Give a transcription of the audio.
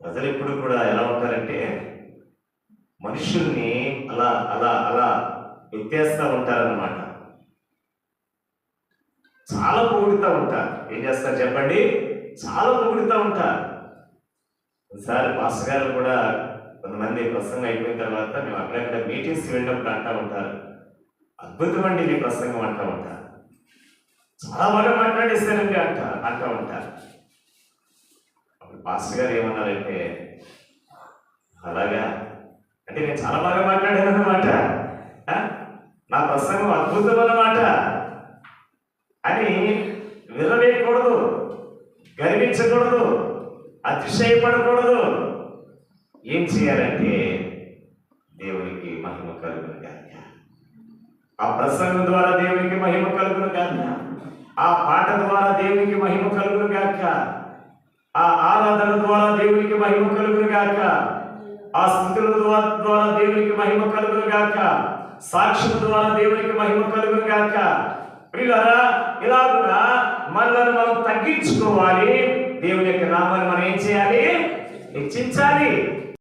ప్రజలు ఎప్పుడు కూడా ఎలా ఉంటారంటే మనుషుల్ని అలా అలా అలా ఎత్తేస్తూ ఉంటారన్నమాట. చాలా పొగుడుతూ ఉంటారు. ఏం చేస్తారు చెప్పండి? చాలా పొగుడుతూ ఉంటారు. ఒకసారి మాస్టర్ గారు కూడా కొంతమంది ప్రసంగం అయిపోయిన తర్వాత మేము అక్కడక్కడ మీటింగ్స్ వెళ్ళినప్పుడు అంటూ ఉంటారు. అద్భుతం అండి మీ ప్రసంగం అంటూ ఉంటారు. చాలా బాగా మాట్లాడేస్తానండి అంట అంటూ ఉంటారు. పాస్టర్ గారు ఏమన్నారంటే అలాగా? అంటే నేను చాలా బాగా మాట్లాడాను అన్నమాట ఆ? నా ప్రసంగం అద్భుతం అన్నమాట అని విరవేయకూడదు గర్వించకూడదు అతిశయపడకూడదు. ఏం చేయాలంటే దేవునికి మహిమ కలుగును గాక. ఆ ప్రసంగం ద్వారా దేవునికి మహిమ కలుగును గాక. ఆ పాట ద్వారా దేవునికి మహిమ కలుగును ఆరాధన ద్వారా దేవునికి మహిమ కలుగును గాక ఆ స్థుతుల ద్వారా దేవునికి మహిమ కలుగును గాక సాక్ష్యం ద్వారా దేవునికి మహిమ కలుగును గాక ప్రియులారా ఇలాగునా మనల్ని మనం తగ్గించుకోవాలి. దేవుని యొక్క నామాన్ని మనం ఏం చేయాలి? హెచ్చించాలి